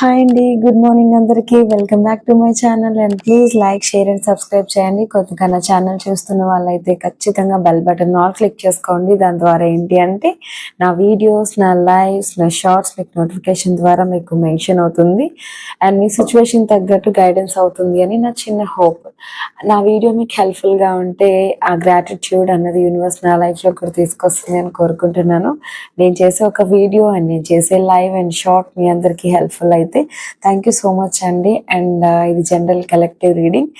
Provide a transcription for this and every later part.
Hi అండి good morning అందరికీ. Welcome back to my channel and please like share and subscribe చేయండి. కొత్తగా నా ఛానల్ చూస్తున్న వాళ్ళైతే ఖచ్చితంగా బెల్ బటన్ ఆల్ క్లిక్ చేసుకోండి. దాని ద్వారా ఏంటి అంటే నా వీడియోస్ నా లైవ్స్ నా షార్ట్స్ మీకు నోటిఫికేషన్ ద్వారా మీకు మెన్షన్ అవుతుంది. అండ్ మీ సిచ్యువేషన్ తగ్గట్టు గైడెన్స్ అవుతుంది అని నా చిన్న హోప్ నా వీడియో మీకు హెల్ప్ఫుల్గా ఉంటే ఆ గ్రాటిట్యూడ్ అన్నది యూనివర్స్ నా లైఫ్లో కూడా తీసుకొస్తుంది అని కోరుకుంటున్నాను. నేను చేసే ఒక వీడియో అండ్ నేను చేసే లైవ్ అండ్ షార్ట్ మీ అందరికీ హెల్ప్ఫుల్ అయితే థ్యాంక్ యూ సో మచ్ అండి. అండ్ uh, ఇది జనరల్ కలెక్టివ్ రీడింగ్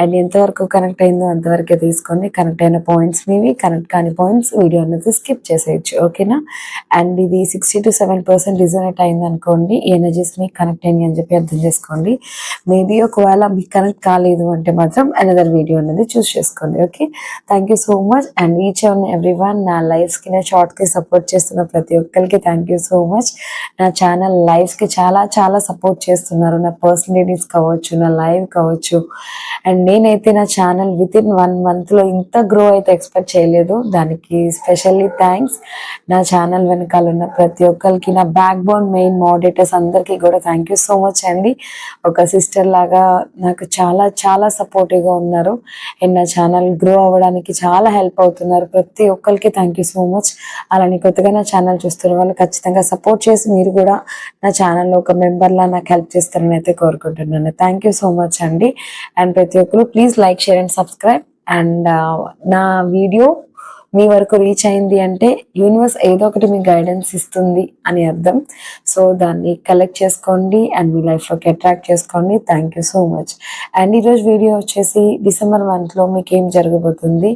అండ్ ఎంతవరకు కనెక్ట్ అయిందో అంతవరకే తీసుకోండి. కనెక్ట్ అయిన పాయింట్స్ మీవి కనెక్ట్ కాని పాయింట్స్ వీడియో అనేది స్కిప్ చేసేయచ్చు. ఓకేనా అండ్ ఇది sixty two seven percent resonate అయింది అనుకోండి ఈ ఎనర్జీస్ మీకు కనెక్ట్ అయింది అని చెప్పి అర్థం చేసుకోండి. మేబీ ఒకవేళ మీకు కనెక్ట్ కాలేదు అంటే మాత్రం అనదర్ వీడియో అనేది చూస్ చేసుకోండి. Okay thank you so much and each and every one నా లైఫ్స్కి నా షార్ట్కి సపోర్ట్ చేస్తున్న ప్రతి ఒక్కరికి థ్యాంక్ యూ సో మచ్ నా ఛానల్ లైఫ్స్కి చాలా చాలా సపోర్ట్ చేస్తున్నారు నా పర్సనలిటీస్ కావచ్చు నా లైవ్ కావచ్చు. అండ్ నేనైతే నా ఛానల్ విత్ ఇన్ వన్ మంత్లో ఇంత గ్రో అయితే ఎక్స్పెక్ట్ చేయలేదు. దానికి స్పెషల్లీ థ్యాంక్స్ నా ఛానల్ వెనకాల ఉన్న ప్రతి ఒక్కరికి నా బ్యాక్ బోన్ మెయిన్ మోడరేటర్స్ అందరికీ కూడా థ్యాంక్ యూ సో మచ్ అండి. ఒక సిస్టర్ లాగా నాకు చాలా చాలా సపోర్టివ్గా ఉన్నారు. అండ్ నా ఛానల్ గ్రో అవ్వడానికి చాలా హెల్ప్ అవుతున్నారు. ప్రతి ఒక్కరికి థ్యాంక్ యూ సో మచ్ అలానే కొత్తగా నా ఛానల్ చూస్తున్న వాళ్ళు ఖచ్చితంగా సపోర్ట్ చేసి మీరు కూడా నా ఛానల్లో ఒక మెంబర్ అలా నాకు హెల్ప్ చేస్తారని అయితే కోరుకుంటున్నాను. థ్యాంక్ యూ సో మచ్ అండి. అండ్ ప్రతి ఒక్కరు please like share and subscribe and నా వీడియో మీ వరకు రీచ్ అయింది అంటే యూనివర్స్ ఏదో ఒకటి మీకు గైడెన్స్ ఇస్తుంది అని అర్థం. సో దాన్ని కలెక్ట్ చేసుకోండి అండ్ మీ లైఫ్లోకి అట్రాక్ట్ చేసుకోండి. Thank you so much and ఈరోజు వీడియో వచ్చేసి డిసెంబర్ మంత్లో మీకు ఏం జరగబోతుంది?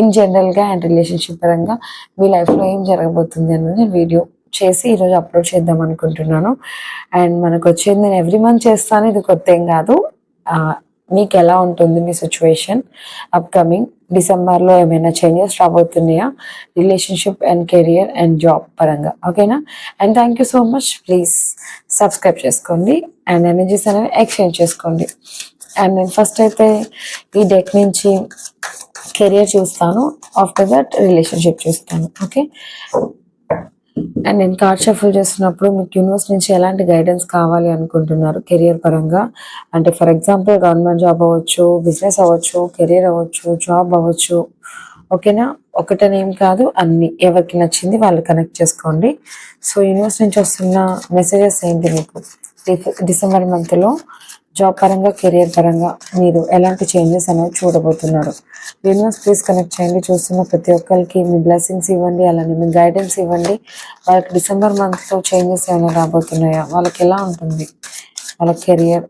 ఇన్ జనరల్గా అండ్ రిలేషన్షిప్ పరంగా మీ లైఫ్లో ఏం జరగబోతుంది అన్నది వీడియో చేసి ఈరోజు అప్లోడ్ చేద్దాం అనుకుంటున్నాను. అండ్ మనకు వచ్చేది నేను ఎవ్రీ మంత్ చేస్తాను ఇది కొత్త ఏం కాదు. మీకు ఎలా ఉంటుంది మీ సిచ్యువేషన్? అప్కమింగ్ డిసెంబర్లో ఏమైనా changes రాబోతున్నాయా? Relationship and career and job పరంగా ఓకేనా? And thank you so much. Please subscribe చేసుకోండి అండ్ ఎనర్జీస్ అనేవి ఎక్స్చేంజ్ చేసుకోండి. అండ్ నేను ఫస్ట్ అయితే ఈ డెక్ నుంచి కెరియర్ చూస్తాను ఆఫ్టర్ దట్ రిలేషన్షిప్ చూస్తాను ఓకే? అండ్ నేను కార్డ్ షఫల్ చేస్తున్నప్పుడు మీకు యూనివర్స్ నుంచి ఎలాంటి గైడెన్స్ కావాలి అనుకుంటున్నారు? కెరియర్ పరంగా? అంటే ఫర్ ఎగ్జాంపుల్ గవర్నమెంట్ జాబ్ అవ్వచ్చు బిజినెస్ అవ్వచ్చు కెరియర్ అవ్వచ్చు జాబ్ అవ్వచ్చు. ఓకేనా ఒకటని ఏం కాదు అన్ని. ఎవరికి నచ్చింది వాళ్ళు కనెక్ట్ చేసుకోండి. సో యూనివర్స్ నుంచి వస్తున్న మెసేజెస్ ఏంటి మీకు? డిసెంబర్ మంత్లో జాబ్ పరంగా కెరియర్ పరంగా మీరు ఎలాంటి చేంజెస్ అనేవి చూడబోతున్నారు. యూనివర్స్ ప్లీజ్ కనెక్ట్ చేయండి. చూస్తున్న ప్రతి ఒక్కరికి మీ బ్లెస్సింగ్స్ ఇవ్వండి. అలానే మీ గైడెన్స్ ఇవ్వండి. వాళ్ళకి డిసెంబర్ మంత్లో చేంజెస్ ఏమైనా రాబోతున్నాయా? వాళ్ళకి ఎలా ఉంటుంది? వాళ్ళ కెరియర్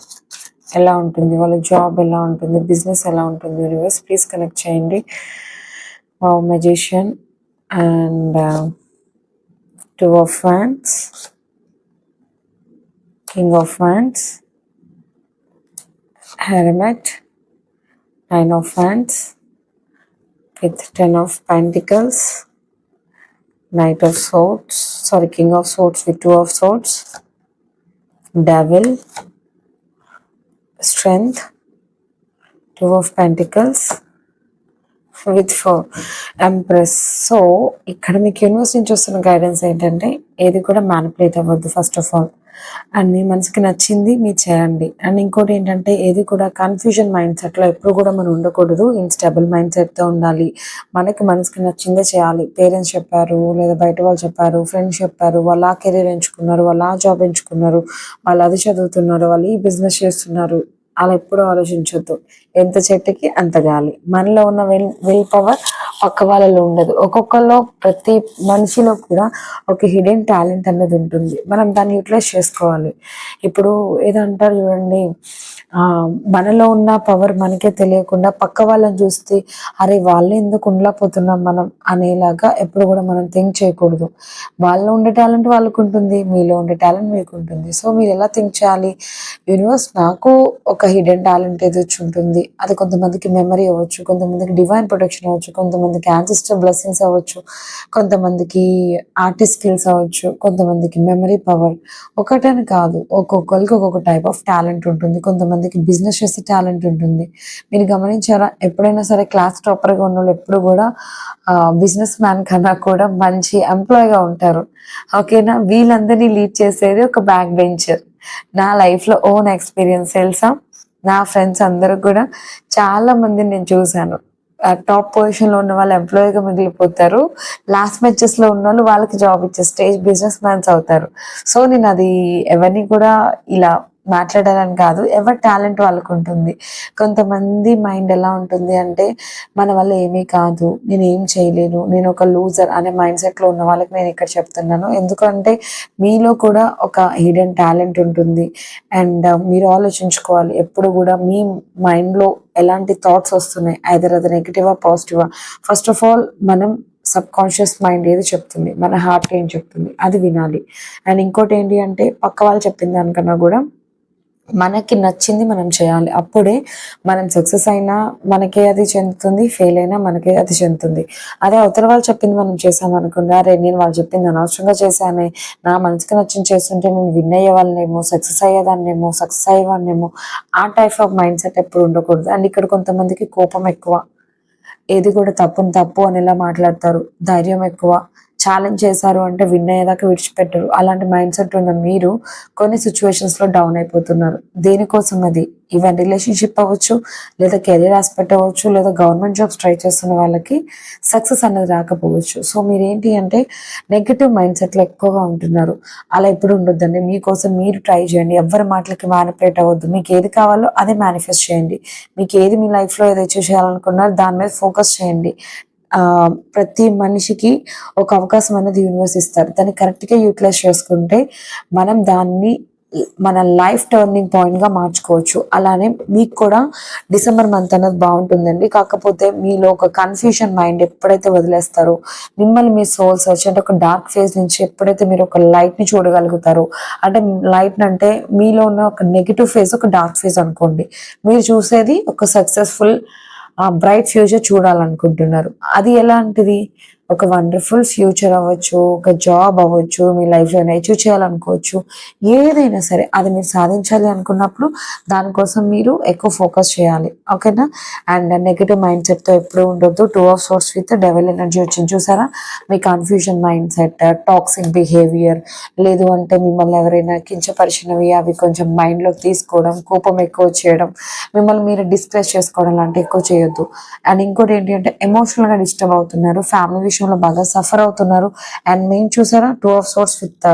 ఎలా ఉంటుంది? వాళ్ళ జాబ్ ఎలా ఉంటుంది? బిజినెస్ ఎలా ఉంటుంది? యూనివర్స్ ప్లీజ్ కనెక్ట్ చేయండి. Magician and two of fans king of fans hermit, nine of wands, with ten of pentacles, knight of swords, sorry, king of swords with two of swords, devil, strength, two of pentacles, with four empress so ఇక్కడ మీకు universe నుంచి వస్తున్న guidance ఏంటంటే ఏది కూడా manipulate అవ్వద్దు first of all and మీ మనసుకి నచ్చింది మీరు చేయండి. అండ్ ఇంకోటి ఏంటంటే ఏది కూడా కన్ఫ్యూజన్ మైండ్ సెట్లో ఎప్పుడు కూడా మనం ఉండకూడదు. ఇన్స్టేబుల్ మైండ్ సెట్తో ఉండాలి. మనకి మనసుకి నచ్చిందే చేయాలి. పేరెంట్స్ చెప్పారు లేదా బయట వాళ్ళు చెప్పారు ఫ్రెండ్స్ చెప్పారు వాళ్ళు ఆ కెరీర్ ఎంచుకున్నారు వాళ్ళు ఆ జాబ్ ఎంచుకున్నారు వాళ్ళు అది చదువుతున్నారు వాళ్ళు ఈ బిజినెస్ చేస్తున్నారు. అలా ఎప్పుడు ఆలోచించొద్దు. ఎంత చెట్టుకి అంత గాలి. మనలో ఉన్న విల్ విల్ పవర్ పక్క వాళ్ళలో ఉండదు. ఒక్కొక్కరిలో ప్రతి మనిషిలో కూడా ఒక హిడెన్ టాలెంట్ అనేది ఉంటుంది. మనం దాన్ని యూటిలైజ్ చేసుకోవాలి. ఇప్పుడు ఏదంటారు చూడండి మనలో ఉన్న పవర్ మనకే తెలియకుండా పక్క వాళ్ళని చూస్తే అరే వాళ్ళు ఎందుకు ఉండలేకపోతున్నాం మనం? అనేలాగా ఎప్పుడు కూడా మనం థింక్ చేయకూడదు. వాళ్ళలో ఉండే టాలెంట్ వాళ్ళకు ఉంటుంది మీలో ఉండే టాలెంట్ మీకు ఉంటుంది. సో మీరు ఎలా థింక్ చేయాలి? యూనివర్స్ నాకు ఒక హిడెన్ టాలెంట్ ఏదో వచ్చి ఉంటుంది అది కొంతమందికి మెమరీ అవ్వచ్చు కొంతమందికి డివైన్ ప్రొటెక్షన్ అవ్వచ్చు కొంతమందికి యాన్సిస్టర్ బ్లెస్సింగ్స్ అవ్వచ్చు కొంతమందికి ఆర్టిస్ట్ స్కిల్స్ అవ్వచ్చు కొంతమందికి మెమరీ పవర్ ఒకటని కాదు ఒక్కొక్కరికి ఒక్కొక్క టైప్ ఆఫ్ టాలెంట్ ఉంటుంది. కొంతమంది కొంతమందికి బిజినెస్ చేసే టాలెంట్ ఉంటుంది. మీరు గమనించారా? ఎప్పుడైనా సరే క్లాస్ టాపర్గా ఉన్న వాళ్ళు ఎప్పుడు కూడా బిజినెస్ మ్యాన్ కన్నా కూడా మంచి ఎంప్లాయ్గా ఉంటారు. ఓకేనా వీళ్ళందరినీ లీడ్ చేసేది ఒక బ్యాక్ బెంచర్ నా లైఫ్లో ఓన్ ఎక్స్పీరియన్స్ తెలుసా? నా ఫ్రెండ్స్ అందరూ కూడా చాలా మందిని నేను చూశాను. టాప్ పొజిషన్లో ఉన్న వాళ్ళు ఎంప్లాయీగా మిగిలిపోతారు. లాస్ట్ మ్యాచెస్లో ఉన్న వాళ్ళు వాళ్ళకి జాబ్ ఇచ్చే స్టేజ్ బిజినెస్ మ్యాన్స్ అవుతారు. సో నేను అది ఎవరిని కూడా ఇలా మాట్లాడాలని కాదు ఎవరి టాలెంట్ వాళ్ళకు ఉంటుంది. కొంతమంది మైండ్ ఎలా ఉంటుంది అంటే మన వల్ల ఏమీ కాదు నేను ఏం చేయలేను నేను ఒక లూజర్ అనే మైండ్ సెట్లో ఉన్న వాళ్ళకి నేను ఇక్కడ చెప్తున్నాను. ఎందుకంటే మీలో కూడా ఒక హిడెన్ టాలెంట్ ఉంటుంది. అండ్ uh, మీరు ఆలోచించుకోవాలి. ఎప్పుడు కూడా మీ మైండ్లో ఎలాంటి థాట్స్ వస్తున్నాయి? ఐదర్ అది నెగిటివా పాజిటివా ఫస్ట్ ఆఫ్ ఆల్ మనం సబ్ కాన్షియస్ మైండ్ ఏది చెప్తుంది? మన హార్ట్ ఏం చెప్తుంది? అది వినాలి. అండ్ ఇంకోటి ఏంటి అంటే పక్క వాళ్ళు చెప్పిన దానికన్నా కూడా మనకి నచ్చింది మనం చేయాలి. అప్పుడే మనం సక్సెస్ అయినా మనకే అది చెందుతుంది ఫెయిల్ అయినా మనకే అది చెందుతుంది. అదే అవతల వాళ్ళు చెప్పింది మనం చేసాం అరే నేను వాళ్ళు చెప్పింది అనవసరంగా చేశానే నా మనసుకి నచ్చింది చేస్తుంటే నేను విన్ అయ్యేవాళ్ళనేమో సక్సెస్ అయ్యేదాన్నేమో సక్సెస్ అయ్యేవాడినేమో ఆ టైప్ ఆఫ్ మైండ్ సెట్ ఎప్పుడు ఉండకూడదు. అండ్ ఇక్కడ కొంతమందికి కోపం ఎక్కువ. ఏది కూడా తప్పును తప్పు అనేలా మాట్లాడతారు. ధైర్యం ఎక్కువ. ఛాలెంజ్ చేశారు అంటే విన్ అయ్యేదాకా విడిచిపెట్టరు. అలాంటి మైండ్ సెట్ ఉన్న మీరు కొన్ని సిచ్యువేషన్స్లో డౌన్ అయిపోతున్నారు. దేనికోసం అది? ఈవెన్ రిలేషన్షిప్ అవ్వచ్చు లేదా కెరీర్ ఆస్పెక్ట్ అవ్వచ్చు లేదా గవర్నమెంట్ జాబ్స్ ట్రై చేస్తున్న వాళ్ళకి సక్సెస్ అనేది రాకపోవచ్చు. సో మీరేంటి అంటే నెగిటివ్ మైండ్ సెట్లో ఎక్కువగా ఉంటున్నారు. అలా ఎప్పుడు ఉండొద్దండి. మీకోసం మీరు ట్రై చేయండి. ఎవరి మాటలకి మ్యానిపులేట్ అవ్వద్దు. మీకు ఏది కావాలో అదే మేనిఫెస్ట్ చేయండి. మీకు ఏది మీ లైఫ్లో ఏది అచీవ్ చేయాలనుకున్నారో దాని మీద ఫోకస్ చేయండి. ప్రతి మనిషికి ఒక అవకాశం అనేది యూనివర్స్ ఇస్తారు. దాన్ని కరెక్ట్గా యూటిలైజ్ చేసుకుంటే మనం దాన్ని మన లైఫ్ టర్నింగ్ పాయింట్గా మార్చుకోవచ్చు. అలానే మీకు కూడా డిసెంబర్ మంత్ అనేది బాగుంటుందండి. కాకపోతే మీలో ఒక కన్ఫ్యూషన్ మైండ్ ఎప్పుడైతే వదిలేస్తారో మిమ్మల్ని మీ సోల్ సర్చ్ అంటే ఒక డార్క్ ఫేజ్ నుంచి ఎప్పుడైతే మీరు ఒక లైట్ని చూడగలుగుతారో అంటే లైట్ అంటే మీలో ఉన్న ఒక నెగిటివ్ ఫేజ్ ఒక డార్క్ ఫేజ్ అనుకోండి. మీరు చూసేది ఒక సక్సెస్ఫుల్ బ్రైట్ ఫ్యూచర్ చూడాలనుకుంటున్నారు. అది ఎలాంటిది? ఒక వండర్ఫుల్ ఫ్యూచర్ అవ్వచ్చు ఒక జాబ్ అవ్వచ్చు మీ లైఫ్లో అచీవ్ చేయాలనుకోవచ్చు ఏదైనా సరే అది మీరు సాధించాలి అనుకున్నప్పుడు దానికోసం మీరు ఎక్కువ ఫోకస్ చేయాలి. ఓకేనా అండ్ నెగిటివ్ మైండ్ సెట్తో ఎప్పుడు ఉండొద్దు. Two of swords with devil energy వచ్చింది చూసారా? మీ confusion mind set toxic behaviour లేదు అంటే మిమ్మల్ని ఎవరైనా కించపరిచినవి అవి కొంచెం మైండ్లోకి తీసుకోవడం కోపం ఎక్కువ చేయడం మిమ్మల్ని మీరు డిస్ప్రెస్ చేసుకోవడం లాంటివి ఎక్కువ చేయొద్దు. అండ్ ఇంకోటి ఏంటి అంటే ఎమోషనల్గా డిస్టర్బ్ అవుతున్నారు. ఫ్యామిలీ విషయంలో బాగా సఫర్ అవుతున్నారు. అండ్ మేము చూసారా? Two of swords with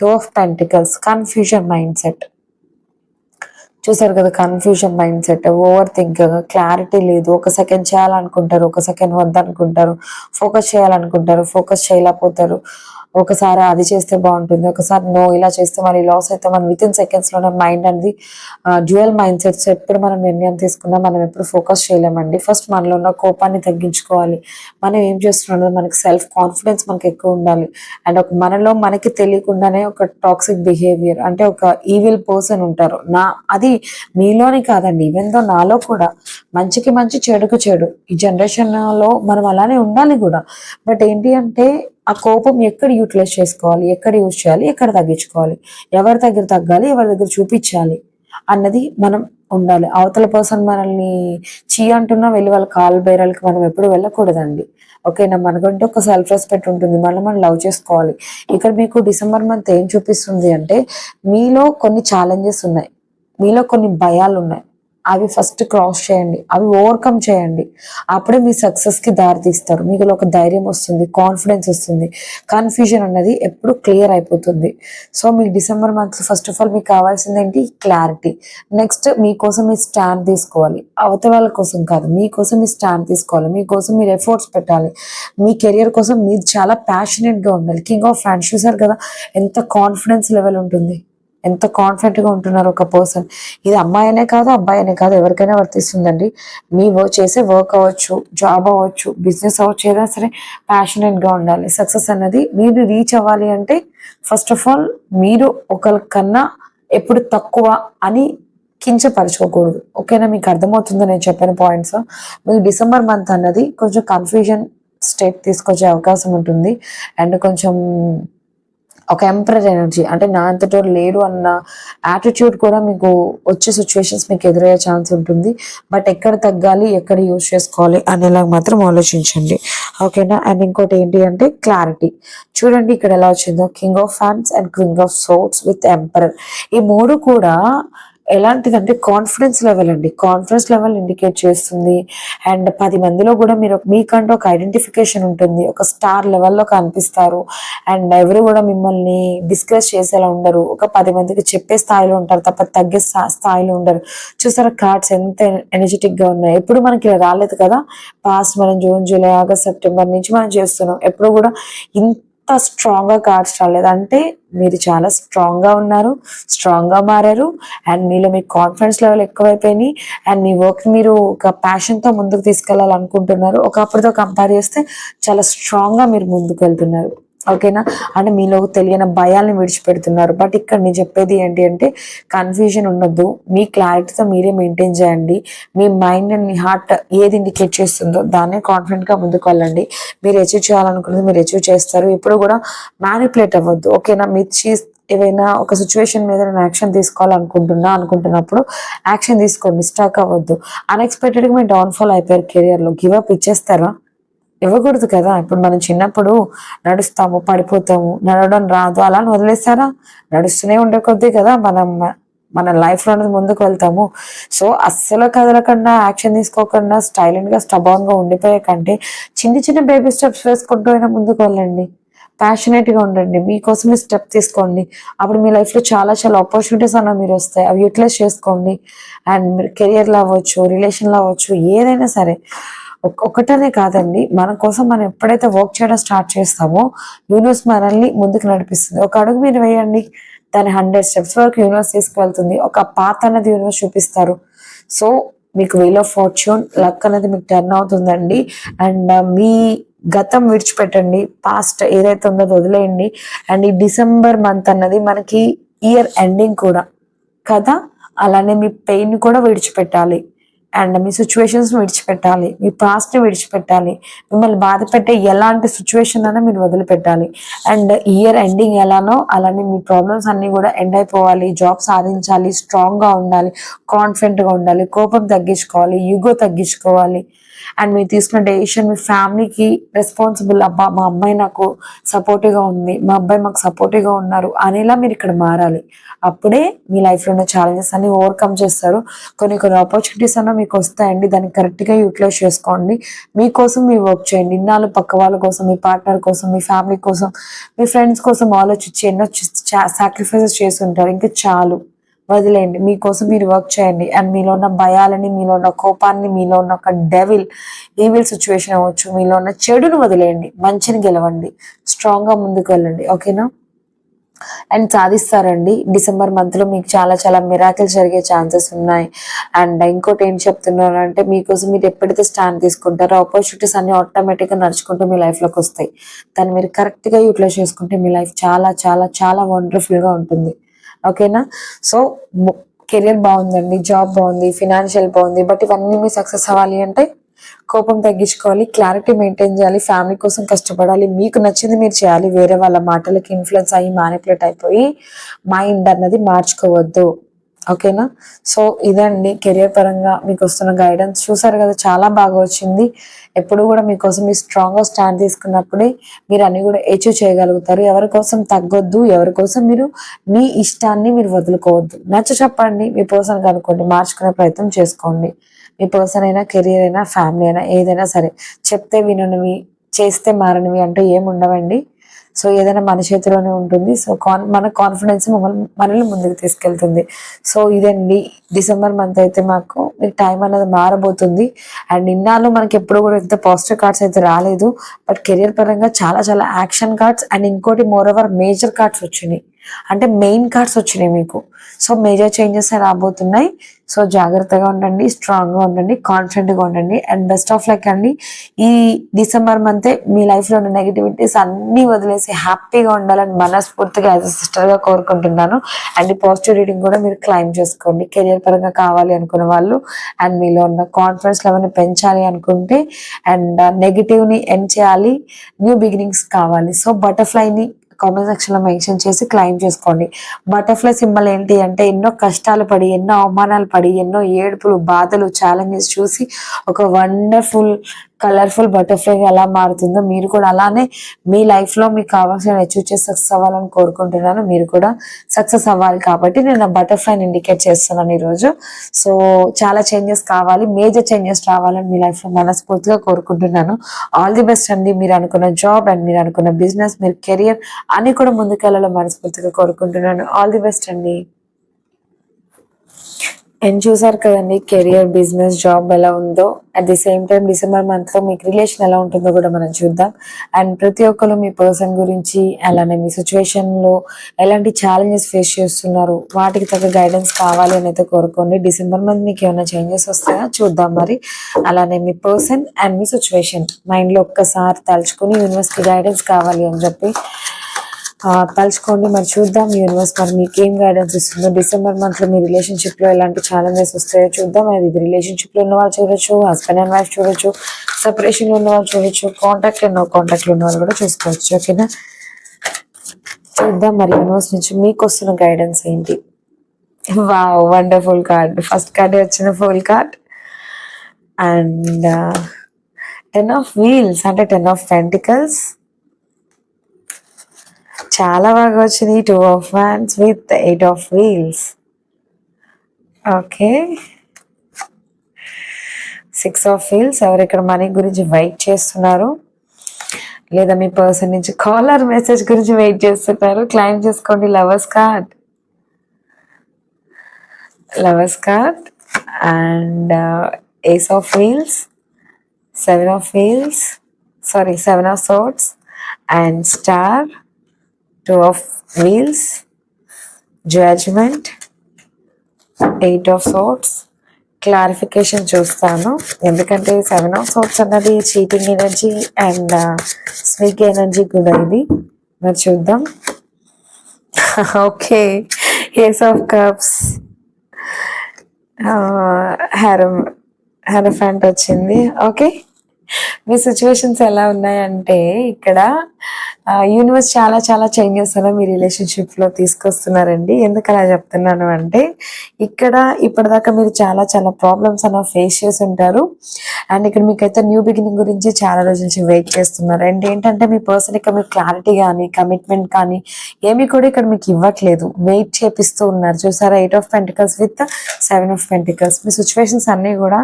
two of pentacles confusion mindset. చూసారు కదా confusion mind set. Overthink clarity లేదు. ఒక సెకండ్ చేయాలనుకుంటారు ఒక సెకండ్ వద్దనుకుంటారు. ఫోకస్ చేయాలనుకుంటారు ఫోకస్ చేయలేకపోతారు. ఒకసారి అది చేస్తే బాగుంటుంది ఒకసారి నో ఇలా చేస్తే మరి లాస్ అయితే మనం విత్ ఇన్ సెకండ్స్లోనే మైండ్ అనేది డ్యూయల్ మైండ్ సెట్స్ ఎప్పుడు మనం నిర్ణయం తీసుకున్నా మనం ఎప్పుడు ఫోకస్ చేయలేమండి. ఫస్ట్ మనలో ఉన్న కోపాన్ని తగ్గించుకోవాలి. మనం ఏం చేస్తున్నాం మనకి సెల్ఫ్ కాన్ఫిడెన్స్ మనకి ఎక్కువ ఉండాలి. అండ్ ఒక మనలో మనకి తెలియకుండానే ఒక టాక్సిక్ బిహేవియర్ అంటే ఒక ఈవిల్ పర్సన్ ఉంటారు. నా అది మీలోని కాదండి ఈవెన్తో నాలో కూడా మంచికి మంచి చెడుకు చెడు. ఈ జనరేషన్లో మనం అలానే ఉండాలి కూడా. బట్ ఏంటి అంటే ఆ కోపం ఎక్కడ యూటిలైజ్ చేసుకోవాలి? ఎక్కడ యూజ్ చేయాలి? ఎక్కడ తగ్గించుకోవాలి? ఎవరి దగ్గర తగ్గాలి? ఎవరి దగ్గర చూపించాలి? అన్నది మనం ఉండాలి. అవతల పర్సన్ మనల్ని చీ అంటున్నా వెళ్ళి వాళ్ళ కాలు బేరాలకి మనం ఎప్పుడు వెళ్ళకూడదండి. ఓకేనా? మనకంటే ఒక సెల్ఫ్ రెస్పెక్ట్ ఉంటుంది. మనం మనం లవ్ చేసుకోవాలి. ఇక్కడ మీకు డిసెంబర్ మంత్ ఏం చూపిస్తుంది అంటే మీలో కొన్ని ఛాలెంజెస్ ఉన్నాయి. మీలో కొన్ని భయాలు ఉన్నాయి అవి ఫస్ట్ క్రాస్ చేయండి అవి ఓవర్కమ్ చేయండి. అప్పుడే మీ సక్సెస్కి దారి తీస్తారు. మీకు ఒక ధైర్యం వస్తుంది కాన్ఫిడెన్స్ వస్తుంది. కన్ఫ్యూజన్ అన్నది ఎప్పుడు క్లియర్ అయిపోతుంది. సో మీకు December month first of all మీకు కావాల్సింది ఏంటి? క్లారిటీ నెక్స్ట్ మీకోసం మీ స్టాండ్ తీసుకోవాలి. అవతల వాళ్ళ కోసం కాదు మీకోసం మీ స్టాండ్ తీసుకోవాలి. మీకోసం మీరు ఎఫర్ట్స్ పెట్టాలి. మీ కెరియర్ కోసం మీరు చాలా ప్యాషనేట్గా ఉండాలి. కింగ్ ఆఫ్ ఫ్యాన్స్ చూసారు కదా ఎంత కాన్ఫిడెన్స్ లెవెల్ ఉంటుంది. ఎంత కాన్ఫిడెంట్గా ఉంటున్నారు ఒక పర్సన్ ఇది అమ్మాయి అనే కాదు అబ్బాయి అనే కాదు ఎవరికైనా వర్తిస్తుందండి. మీ వర్క్ చేసే వర్క్ అవ్వచ్చు జాబ్ అవ్వచ్చు బిజినెస్ అవ్వచ్చు ఏదైనా సరే ప్యాషనెట్గా గా ఉండాలి. సక్సెస్ అన్నది మీరు రీచ్ అవ్వాలి అంటే ఫస్ట్ ఆఫ్ ఆల్ మీరు ఒకరికన్నా ఎప్పుడు తక్కువ అని కించపరచుకోకూడదు. ఓకేనా? మీకు అర్థమవుతుందో నేను చెప్పిన పాయింట్స్ మీకు డిసెంబర్ మంత్ అన్నది కొంచెం కన్ఫ్యూజన్ స్టేట్ తీసుకొచ్చే అవకాశం ఉంటుంది. అండ్ కొంచెం ఒక ఎంపరర్ ఎనర్జీ అంటే నా అంతటో లేడు అన్న యాటిట్యూడ్ కూడా మీకు వచ్చే సిచ్యువేషన్స్ మీకు ఎదురయ్యే ఛాన్స్ ఉంటుంది. బట్ ఎక్కడ తగ్గాలి ఎక్కడ యూజ్ చేసుకోవాలి అనేలాగా మాత్రం ఆలోచించండి. ఓకేనా అండ్ ఇంకోటి ఏంటి అంటే క్లారిటీ చూడండి ఇక్కడ ఎలా వచ్చిందో. King of fans and queen of swords with emperor ఈ మూడు కూడా ఎలాంటిదంటే కాన్ఫిడెన్స్ లెవెల్ అండి. కాన్ఫిడెన్స్ లెవెల్ ఇండికేట్ చేస్తుంది. అండ్ పది మందిలో కూడా మీరు మీకంటూ ఒక ఐడెంటిఫికేషన్ ఉంటుంది. ఒక స్టార్ లెవెల్లో కనిపిస్తారు. అండ్ ఎవరు కూడా మిమ్మల్ని డిస్కస్ చేసేలా ఉండరు. ఒక పది మందికి చెప్పే స్థాయిలో ఉంటారు తప్ప తగ్గే స్థాయిలో ఉండరు. చూసారా కార్డ్స్ ఎంత ఎనర్జెటిక్గా ఉన్నాయి. ఎప్పుడు మనకి ఇలా రాలేదు కదా? పాస్ట్ మనం జూన్ జూలై ఆగస్ట్ సెప్టెంబర్ నుంచి మనం చేస్తున్నాం. ఎప్పుడు కూడా ఇంత అంత స్ట్రాంగ్గా కార్డ్స్ రాలేదు అంటే మీరు చాలా స్ట్రాంగ్గా ఉన్నారు స్ట్రాంగ్గా మారారు అండ్ మీలో మీ కాన్ఫిడెన్స్ లెవెల్ ఎక్కువైపోయినాయి అండ్ మీ వర్క్ మీరు ఒక ప్యాషన్తో ముందుకు తీసుకెళ్ళాలనుకుంటున్నారు. ఒకప్పుడుతో కంపేర్ చేస్తే చాలా స్ట్రాంగ్గా మీరు ముందుకు వెళ్తున్నారు. ఓకేనా? అంటే మీలో తెలియని భయాల్ని విడిచిపెడుతున్నారు. బట్ ఇక్కడ నేను చెప్పేది ఏంటి అంటే కన్ఫ్యూజన్ ఉండొద్దు. మీ క్లారిటీతో మీరే మెయింటైన్ చేయండి. మీ మైండ్ అండ్ మీ హార్ట్ ఏది ఇండికేట్ చేస్తుందో దాన్నే కాన్ఫిడెంట్గా ముందుకు వెళ్ళండి మీరు అచీవ్ చేయాలనుకున్నది మీరు అచీవ్ చేస్తారు. ఇప్పుడు కూడా మ్యానిపులేట్ అవ్వద్దు. ఓకేనా? మీరు చీ- ఏవైనా ఒక సిచ్యువేషన్ మీద నేను యాక్షన్ తీసుకోవాలనుకుంటున్నా అనుకుంటున్నప్పుడు యాక్షన్ తీసుకోండి. స్టాక్ అవ్వద్దు. అన్ఎక్స్పెక్టెడ్గా మీరు డౌన్ఫాల్ అయిపోయారు కెరియర్లో గివప్ గివ్ అప్ ఇచ్చేస్తారా? ఇవ్వకూడదు కదా? ఇప్పుడు మనం చిన్నప్పుడు నడుస్తాము పడిపోతాము నడవడం రాదు అలా అని వదిలేస్తారా? నడుస్తూనే ఉండే కొద్దీ కదా మనం మన లైఫ్లో అనేది ముందుకు వెళ్తాము. సో అస్సలు కదలకుండా యాక్షన్ తీసుకోకుండా స్టైలెంట్గా స్టబాన్గా ఉండిపోయే కంటే చిన్న చిన్న బేబీ స్టెప్స్ వేసుకుంటూ అయినా ముందుకు వెళ్ళండి. ప్యాషనేట్గా ఉండండి. మీకోసం మీ స్టెప్ తీసుకోండి. అప్పుడు మీ లైఫ్లో చాలా చాలా ఆపర్చునిటీస్ అన్న మీరు వస్తాయి. అవి యూటిలైజ్ చేసుకోండి. అండ్ మీరు కెరియర్లో అవ్వచ్చు రిలేషన్లో అవ్వచ్చు ఏదైనా సరే. ఒకటనే కాదండి. మన కోసం మనం ఎప్పుడైతే వర్క్ చేయడం స్టార్ట్ చేస్తామో యూనివర్స్ మనల్ని ముందుకు నడిపిస్తుంది. ఒక అడుగు మీరు వేయండి దాని హండ్రెడ్ స్టెప్స్ వరకు యూనివర్స్ తీసుకువెళ్తుంది ఒక పాత అన్నది యూనివర్స్ చూపిస్తారు. సో మీకు వీల్ ఆఫ్ ఫార్చ్యూన్ లక్ అనేది మీకు టర్న్ అవుతుందండి. అండ్ uh, మీ గతం విడిచిపెట్టండి. పాస్ట్ ఏదైతే ఉందో వదిలేయండి. అండ్ ఈ డిసెంబర్ మంత్ అన్నది మనకి ఇయర్ ఎండింగ్ కూడా. కదా? అలానే మీ పెయిన్ కూడా విడిచిపెట్టాలి. అండ్ మీ సిచ్యువేషన్స్ విడిచిపెట్టాలి. మీ పాస్ట్ విడిచిపెట్టాలి. మిమ్మల్ని బాధ పెట్టే ఎలాంటి సిచ్యువేషన్ అయినా మీరు వదిలిపెట్టాలి. అండ్ ఇయర్ ఎండింగ్ ఎలానో అలానే మీ ప్రాబ్లమ్స్ అన్ని కూడా ఎండ్ అయిపోవాలి. జాబ్ సాధించాలి స్ట్రాంగ్గా ఉండాలి కాన్ఫిడెంట్గా ఉండాలి కోపం తగ్గించుకోవాలి యుగో తగ్గించుకోవాలి. అండ్ మీరు తీసుకున్న డెసిషన్ మీ ఫ్యామిలీకి రెస్పాన్సిబుల్ అబ్బా మా అమ్మాయి నాకు సపోర్టివ్గా ఉంది. మా అబ్బాయి మాకు సపోర్టివ్గా ఉన్నారు అనేలా మీరు ఇక్కడ మారాలి. అప్పుడే మీ లైఫ్లో ఉన్న ఛాలెంజెస్ అన్ని ఓవర్కమ్ చేస్తారు. కొన్ని కొన్ని ఆపర్చునిటీస్ అన్న మీకు వస్తాయండి. దాన్ని కరెక్ట్గా యూటిలైజ్ చేసుకోండి. మీకోసం మీరు వర్క్ చేయండి. ఇన్నాళ్ళు పక్క వాళ్ళ కోసం మీ పార్ట్నర్ కోసం మీ ఫ్యామిలీ కోసం మీ ఫ్రెండ్స్ కోసం ఆలోచించి ఎన్నో సాక్రిఫైసెస్ చేసి ఉంటారు ఇంకా చాలు. వదిలేయండి. మీకోసం మీరు వర్క్ చేయండి. అండ్ మీలో ఉన్న భయాలని మీలో ఉన్న కోపాన్ని మీలో ఉన్న ఒక డెవిల్ ఈవిల్ సిచ్యువేషన్ అవ్వచ్చు. మీలో ఉన్న చెడును వదిలేయండి. మంచిని గెలవండి. స్ట్రాంగ్గా ముందుకు వెళ్ళండి. ఓకేనా అండ్ సాధిస్తారండి. డిసెంబర్ మంత్లో మీకు చాలా చాలా మిరాకిల్స్ జరిగే ఛాన్సెస్ ఉన్నాయి. అండ్ ఇంకోటి ఏం చెప్తున్నాను అంటే మీకోసం మీరు ఎప్పుడైతే స్టాండ్ తీసుకుంటారో ఆపర్చునిటీస్ అన్ని ఆటోమేటిక్గా నడుచుకుంటూ మీ లైఫ్లోకి వస్తాయి. దాన్ని మీరు కరెక్ట్గా యూటిలైజ్ చేసుకుంటే మీ లైఫ్ చాలా చాలా చాలా వండర్ఫుల్గా ఉంటుంది. ఓకేనా? సో కెరియర్ బాగుందండి జాబ్ బాగుంది ఫినాన్షియల్ బాగుంది బట్ ఇవన్నీ మీరు సక్సెస్ అవ్వాలి అంటే కోపం తగ్గించుకోవాలి క్లారిటీ మెయింటైన్ చేయాలి ఫ్యామిలీ కోసం కష్టపడాలి మీకు నచ్చింది మీరు చేయాలి వేరే వాళ్ళ మాటలకి ఇన్ఫ్లుయెన్స్ అయ్యి మ్యానిపులేట్ అయిపోయి మైండ్ అన్నది మార్చుకోవద్దు. ఓకేనా? సో ఇదండి. కెరియర్ పరంగా మీకు వస్తున్న గైడెన్స్. చూసారు కదా చాలా బాగా వచ్చింది. ఎప్పుడు కూడా మీకోసం మీరు స్ట్రాంగ్గా స్టాండ్ తీసుకున్నప్పుడే మీరు అన్ని కూడా అచీవ్ చేయగలుగుతారు. ఎవరి కోసం తగ్గొద్దు ఎవరి కోసం మీరు మీ ఇష్టాన్ని మీరు వదులుకోవద్దు. నచ్చ చెప్పండి మీ పర్సన్ కనుక్కోండి మార్చుకునే ప్రయత్నం చేసుకోండి. మీ పర్సన్ అయినా కెరియర్ అయినా ఫ్యామిలీ అయినా ఏదైనా సరే. చెప్తే విననివి చేస్తే మారనివి అంటూ ఏమి ఉండవండి సో ఏదైనా మన చేతిలోనే ఉంటుంది. సో కాన్ మన కాన్ఫిడెన్స్ మమ్మల్ని మనల్ని ముందుకు తీసుకెళ్తుంది. సో ఇదండి డిసెంబర్ మంత్ అయితే మాకు మీకు టైం అనేది మారబోతుంది. అండ్ ఇన్నాళ్ళు మనకి ఎప్పుడు కూడా ఇంత పాజిటివ్ కార్డ్స్ అయితే రాలేదు. బట్ కెరియర్ పరంగా చాలా చాలా యాక్షన్ కార్డ్స్ అండ్ ఇంకోటి మోర్ ఓవర్ మేజర్ కార్డ్స్ వచ్చినాయి. అంటే మెయిన్ కార్డ్స్ వచ్చినాయి మీకు. సో మేజర్ చేంజెస్ రాబోతున్నాయి. సో జాగ్రత్తగా ఉండండి స్ట్రాంగ్గా ఉండండి కాన్ఫిడెంట్గా ఉండండి. అండ్ బెస్ట్ ఆఫ్ లక్ అండి. ఈ డిసెంబర్ మంత్ మీ లైఫ్లో ఉన్న నెగిటివిటీస్ అన్నీ వదిలేసి హ్యాపీగా ఉండాలని మనస్ఫూర్తిగా యాజ్ అ సిస్టర్గా కోరుకుంటున్నాను. అండ్ ఈ పాజిటివ్ రీడింగ్ కూడా మీరు క్లైమ్ చేసుకోండి. కెరియర్ పరంగా కావాలి అనుకున్న వాళ్ళు అండ్ మీలో ఉన్న కాన్ఫిడెన్స్ లెవెల్ని పెంచాలి అనుకుంటే అండ్ నెగిటివ్ని ఎండ్ చేయాలి. న్యూ బిగినింగ్స్ కావాలి. సో బటర్ఫ్లైని కామెంట్ సెక్షన్లో మెన్షన్ చేసి క్లైమ్ చేసుకోండి. బటర్ఫ్లై సింబల్ ఏంటి అంటే ఎన్నో కష్టాలు పడి ఎన్నో అవమానాలు పడి ఎన్నో ఏడుపులు బాధలు ఛాలెంజెస్ చూసి ఒక వండర్ఫుల్ కలర్ఫుల్ బటర్ఫ్లై ఎలా మారుతుందో మీరు కూడా అలానే మీ లైఫ్లో మీకు కావాల్సిన అచీవ్ చేసి సక్సెస్ అవ్వాలని కోరుకుంటున్నాను. మీరు కూడా సక్సెస్ అవ్వాలి కాబట్టి నేను బటర్ఫ్లైని ఇండికేట్ చేస్తున్నాను ఈరోజు. సో చాలా చేంజెస్ కావాలి మేజర్ చేంజెస్ రావాలని మీ లైఫ్లో మనస్ఫూర్తిగా కోరుకుంటున్నాను. ఆల్ ది బెస్ట్ అండి. మీరు అనుకున్న జాబ్ అండ్ మీరు అనుకున్న బిజినెస్ మీరు కెరియర్ అని కూడా ముందుకెళ్ళాలని మనస్ఫూర్తిగా కోరుకుంటున్నాను. ఆల్ ది బెస్ట్ అండి. అండ్ చూసారు కదండి కెరియర్ బిజినెస్ జాబ్ ఎలా ఉందో. At the same time December మంత్లో మీకు రిలేషన్ ఎలా ఉంటుందో కూడా మనం చూద్దాం. అండ్ ప్రతి ఒక్కరు మీ పర్సన్ గురించి అలానే మీ సిచ్యువేషన్లో ఎలాంటి ఛాలెంజెస్ ఫేస్ చేస్తున్నారు వాటికి తగ్గ గైడెన్స్ కావాలి అని అయితే కోరుకోండి. డిసెంబర్ మంత్ మీకు ఏమైనా చేంజెస్ వస్తాయా? చూద్దాం మరి. అలానే మీ పర్సన్ అండ్ మీ సిచ్యువేషన్ మైండ్లో ఒక్కసారి తలుచుకుని యూనివర్సిటీ గైడెన్స్ కావాలి అని చెప్పి తలుచుకోండి మరి చూద్దాం యూనివర్స్ మరి మీకు ఏం గైడెన్స్ ఇస్తుందో. డిసెంబర్ మంత్లో మీ రిలేషన్షిప్లో ఎలాంటి ఛాలెంజెస్ వస్తాయో చూద్దాం. అది రిలేషన్షిప్లో ఉన్న వాళ్ళు చూడొచ్చు హస్బెండ్ అండ్ వైఫ్ చూడొచ్చు సెపరేషన్లో ఉన్న వాళ్ళు చూడొచ్చు కాంటాక్ట్లో ఉన్న కాంటాక్ట్లో ఉన్న వాళ్ళు కూడా చూసుకోవచ్చు. ఓకేనా చూద్దాం మరి యూనివర్స్ నుంచి మీకు వస్తున్న గైడెన్స్ ఏంటి? వా వండర్ఫుల్ కార్డ్ ఫస్ట్ కార్డే వచ్చిన full card and ten of wheels అంటే టెన్ ఆఫ్ పెంటికల్స్ చాలా బాగా వచ్చింది. Two of hands with eight of wheels okay six of wheels ఎవరు ఇక్కడ మనీ గురించి వెయిట్ చేస్తున్నారు? లేదా మీ పర్సన్ నుంచి కాలర్ మెసేజ్ గురించి వెయిట్ చేస్తున్నారు? క్లైమ్ చేసుకోండి lovers card lovers card and ace of wheels seven of wheels sorry seven of swords and star two of wheels judgement eight of swords clarification చూస్తాను. ఎందుకంటే seven of swords అన్నది cheating energy and స్వీక్ energy కూడా ఇది. మరి చూద్దాం. Okay ace of cups హెరమ్ hierophant వచ్చింది. ఓకే మీ సిచ్యువేషన్స్ ఎలా ఉన్నాయంటే ఇక్కడ యూనివర్స్ చాలా చాలా చేంజెస్ అలా మీ రిలేషన్షిప్లో తీసుకొస్తున్నారండి. ఎందుకు అలా చెప్తున్నాను అంటే ఇక్కడ ఇప్పటిదాకా మీరు చాలా చాలా ప్రాబ్లమ్స్ అలా ఫేస్ చేసి ఉంటారు అండ్ ఇక్కడ మీకైతే న్యూ బిగినింగ్ గురించి చాలా రోజుల నుంచి వెయిట్ చేస్తున్నారు. అండ్ ఏంటంటే మీ పర్సన్ ఇక్కడ మీకు క్లారిటీ కానీ కమిట్మెంట్ కానీ ఏమి కూడా ఇక్కడ మీకు ఇవ్వట్లేదు. వెయిట్ చేపిస్తూ ఉన్నారు. చూసారా eight of pentacles with seven of pentacles me situations అన్ని కూడా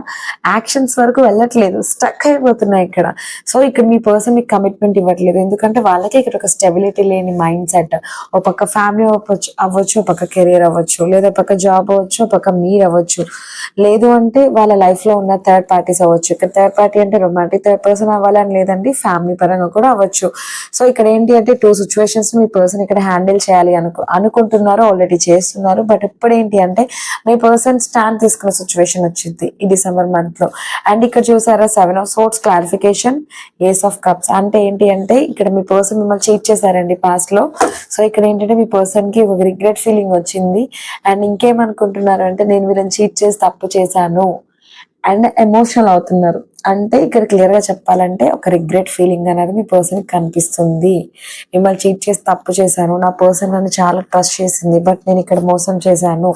యాక్షన్స్ వరకు వెళ్ళట్లేదు. స్టక్ అయిపోతున్నాయి ఇక్కడ. సో ఇక్కడ మీ పర్సన్ మీకు కమిట్మెంట్ ఇవ్వట్లేదు. ఎందుకంటే వాళ్ళకి ఇక్కడ ఒక స్టెబిలిటీ లేని మైండ్ సెట్ ఒక పక్క ఫ్యామిలీ అవ్వచ్చు అవ్వచ్చు ఒక పక్క కెరీర్ అవ్వచ్చు లేదా ఒక పక్క జాబ్ అవ్వచ్చు ఒక పక్క మీరు అవ్వచ్చు. లేదు అంటే వాళ్ళ లైఫ్లో ఉన్న థర్డ్ పార్టీస్ అవ్వచ్చు. ఇక్కడ థర్డ్ పార్టీ అంటే రొమాంటిక్ థర్డ్ పర్సన్ అవ్వాలని లేదండి ఫ్యామిలీ పరంగా కూడా అవ్వచ్చు. సో ఇక్కడ ఏంటి అంటే టూ సిచ్యువేషన్స్ మీ పర్సన్ ఇక్కడ హ్యాండిల్ చేయాలి అనుకు అనుకుంటున్నారు ఆల్రెడీ చేస్తున్నారు. బట్ ఇప్పుడు ఏంటి అంటే మీ పర్సన్ స్టాండ్ తీసుకున్న సిచ్యువేషన్ వచ్చింది ఈ డిసెంబర్ మంత్లో. అండ్ ఇక్కడ చూసారా seven of swords clarification ace of cups అంటే ఏంటి అంటే ఇక్కడ మీ పర్సన్ మిమ్మల్ని చీట్ చేశారండి పాస్ట్లో. సో ఇక్కడ ఏంటంటే మీ పర్సన్కి ఒక రిగ్రెట్ ఫీలింగ్ వచ్చింది. అండ్ ఇంకేమనుకుంటున్నారు అంటే నేను వీళ్ళని చీట్ చేసి తప్పు చేశాను. అండ్ ఎమోషనల్ అవుతున్నారు. అంటే ఇక్కడ క్లియర్గా చెప్పాలంటే ఒక రిగ్రెట్ ఫీలింగ్ అనేది మీ పర్సన్ కనిపిస్తుంది. మిమ్మల్ని చీట్ చేసి తప్పు చేశాను నా పర్సన్ నన్ను చాలా ట్రస్ట్ చేసింది బట్ నేను ఇక్కడ మోసం చేశాను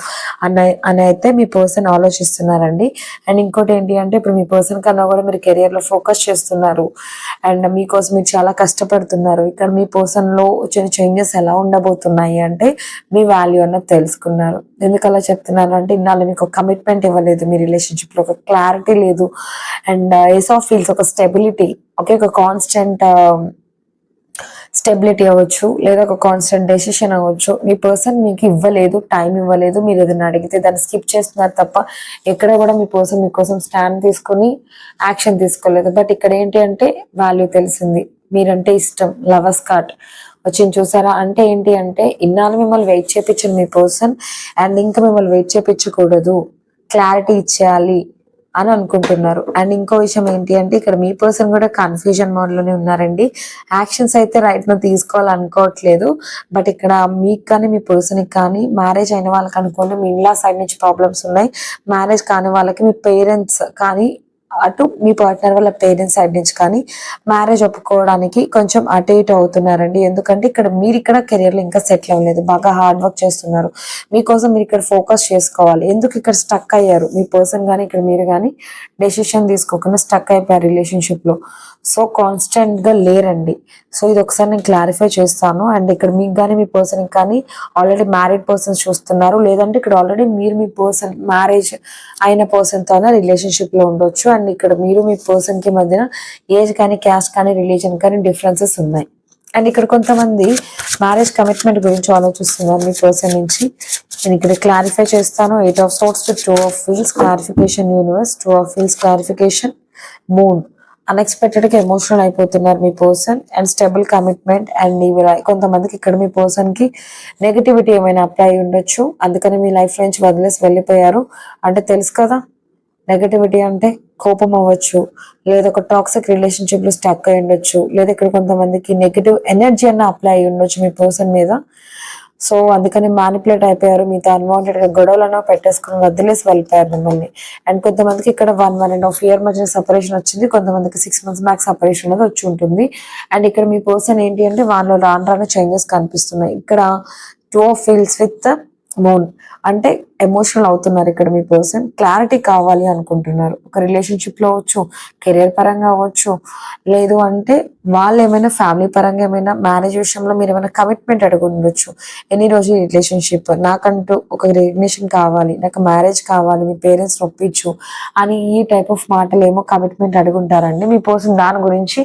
అన్న అని అయితే మీ పర్సన్ ఆలోచిస్తున్నారండి. అండ్ ఇంకోటి ఏంటి అంటే ఇప్పుడు మీ పర్సన్ కన్నా కూడా మీరు కెరియర్లో ఫోకస్ చేస్తున్నారు. అండ్ మీకోసం మీరు చాలా కష్టపడుతున్నారు. ఇక్కడ మీ పర్సన్లో వచ్చిన చేంజెస్ ఎలా ఉండబోతున్నాయి అంటే మీ వాల్యూ అన్నది తెలుసుకున్నారు. ఎందుకు అలా చెప్తున్నాను అంటే ఇన్నాళ్ళు మీకు కమిట్మెంట్ ఇవ్వలేదు మీ రిలేషన్షిప్లో ఒక క్లారిటీ లేదు. అండ్ ఏస్ ఆఫ్ ఫీల్స్ ఒక స్టెబిలిటీ ఓకే ఒక కాన్స్టెంట్ స్టెబిలిటీ um, అవ్వచ్చు లేదా ఒక కాన్స్టెంట్ డెసిషన్ అవ్వచ్చు. మీ పర్సన్ మీకు ఇవ్వలేదు టైం ఇవ్వలేదు మీరు ఏదైనా అడిగితే దాన్ని స్కిప్ చేస్తున్నారు తప్ప ఎక్కడ కూడా మీ పర్సన్ మీకోసం స్టాండ్ తీసుకొని యాక్షన్ తీసుకోలేదు. బట్ ఇక్కడ ఏంటి అంటే వాల్యూ తెలిసింది. మీరంటే ఇష్టం లవర్స్ కార్ట్ వచ్చింది చూసారా? అంటే ఏంటి అంటే ఇన్నాళ్ళు మిమ్మల్ని వెయిట్ చేపించండి మీ పర్సన్ అండ్ ఇంకా మిమ్మల్ని వెయిట్ చేపించకూడదు. క్లారిటీ ఇచ్చేయాలి. అని అనుకుంటున్నారు. అండ్ ఇంకో విషయం ఏంటి అంటే ఇక్కడ మీ పర్సన్ కూడా కన్ఫ్యూజన్ మోడ్లోనే ఉన్నారండి. యాక్షన్స్ అయితే రైట్ను తీసుకోవాలనుకోవట్లేదు. బట్ ఇక్కడ మీకు కానీ మీ పర్సన్కి కానీ మ్యారేజ్ అయిన వాళ్ళకి అనుకోండి మీ ఇంట్లో సైడ్ నుంచి ప్రాబ్లమ్స్ ఉన్నాయి. మ్యారేజ్ కాని వాళ్ళకి మీ పేరెంట్స్ కానీ అటు మీ పార్ట్నర్ వాళ్ళ పేరెంట్స్ సైడ్ నుంచి కానీ మ్యారేజ్ ఒప్పుకోవడానికి కొంచెం అటు ఇటు అవుతున్నారండి. ఎందుకంటే ఇక్కడ మీరు ఇక్కడ కెరియర్లో ఇంకా సెటిల్ అవ్వలేదు. బాగా హార్డ్ వర్క్ చేస్తున్నారు. మీకోసం మీరు ఇక్కడ ఫోకస్ చేసుకోవాలి. ఎందుకు ఇక్కడ స్టక్ అయ్యారు? మీ పర్సన్ కానీ ఇక్కడ మీరు కానీ డెసిషన్ తీసుకోకుండా స్టక్ అయిపోయారు రిలేషన్షిప్లో సో కాన్స్టెంట్గా లేరండి. సో ఇది ఒకసారి నేను క్లారిఫై చేస్తాను. అండ్ ఇక్కడ మీకు కానీ మీ పర్సన్ కానీ ఆల్రెడీ మ్యారీడ్ పర్సన్స్ చూస్తున్నారు. లేదంటే ఇక్కడ ఆల్రెడీ మీరు మీ పర్సన్ మ్యారేజ్ అయిన పర్సన్ రిలేషన్షిప్లో రిలేషన్షిప్లో ఉండొచ్చు. అండ్ ఇక్కడ మీరు మీ పర్సన్కి మధ్యన ఏజ్ కానీ క్యాస్ట్ కానీ రిలీజన్ కానీ డిఫరెన్సెస్ ఉన్నాయి. అండ్ ఇక్కడ కొంతమంది మ్యారేజ్ కమిట్మెంట్ గురించి ఆలోచిస్తున్నారు మీ పర్సన్ నుంచి. నేను ఇక్కడ క్లారిఫై చేస్తాను. Eight of swords to two of feels clarification universe two of feels clarification moon అన్ఎక్స్పెక్టెడ్గా ఎమోషనల్ అయిపోతున్నారు మీ person and stable commitment and కొంతమందికి ఇక్కడ మీ పర్సన్కి నెగటివిటీ ఏమైనా అప్లై అయి ఉండొచ్చు. అందుకని మీ లైఫ్ నుంచి వదిలేసి వెళ్ళిపోయారు. అంటే తెలుసు కదా నెగటివిటీ అంటే కోపం అవ్వచ్చు లేదా ఒక టాక్సిక్ రిలేషన్షిప్లో స్టక్ అయి ఉండొచ్చు లేదా ఇక్కడ కొంతమందికి నెగటివ్ ఎనర్జీ అన్న అప్లై అయి ఉండొచ్చు మీ పర్సన్ మీద. సో అందుకని మ్యానిపులేట్ అయిపోయారు. మీతో అన్వాంటెడ్గా గొడవలను పెట్టేసుకుని వదిలేసి వెళ్ళిపోయారు మిమ్మల్ని. అండ్ కొంతమందికి ఇక్కడ one one and half year మధ్య సపరేషన్ వచ్చింది. కొంతమందికి సిక్స్ మంత్స్ మ్యాక్స్ సపరేషన్ అనేది వచ్చి ఉంటుంది. అండ్ ఇక్కడ మీ పర్సన్ ఏంటి అంటే వాళ్ళు రాను రాను చేంజెస్ కనిపిస్తున్నాయి. ఇక్కడ two of feels with moon అంటే ఎమోషనల్ అవుతున్నారు ఇక్కడ మీ పర్సన్ క్లారిటీ కావాలి అనుకుంటున్నారు. ఒక రిలేషన్షిప్లో అవ్వచ్చు కెరియర్ పరంగా అవ్వచ్చు. లేదు అంటే వాళ్ళు ఏమైనా ఫ్యామిలీ పరంగా ఏమైనా మ్యారేజ్ విషయంలో మీరు ఏమైనా కమిట్మెంట్ అడుగుండొచ్చు ఎన్ని రోజులు రిలేషన్షిప్ నాకంటూ ఒక రికగ్నిషన్ కావాలి నాకు మ్యారేజ్ కావాలి మీ పేరెంట్స్ ఒప్పించు అని ఈ టైప్ ఆఫ్ మాటలు ఏమో కమిట్మెంట్ అడుగుంటారండి మీ పర్సన్ దాని గురించి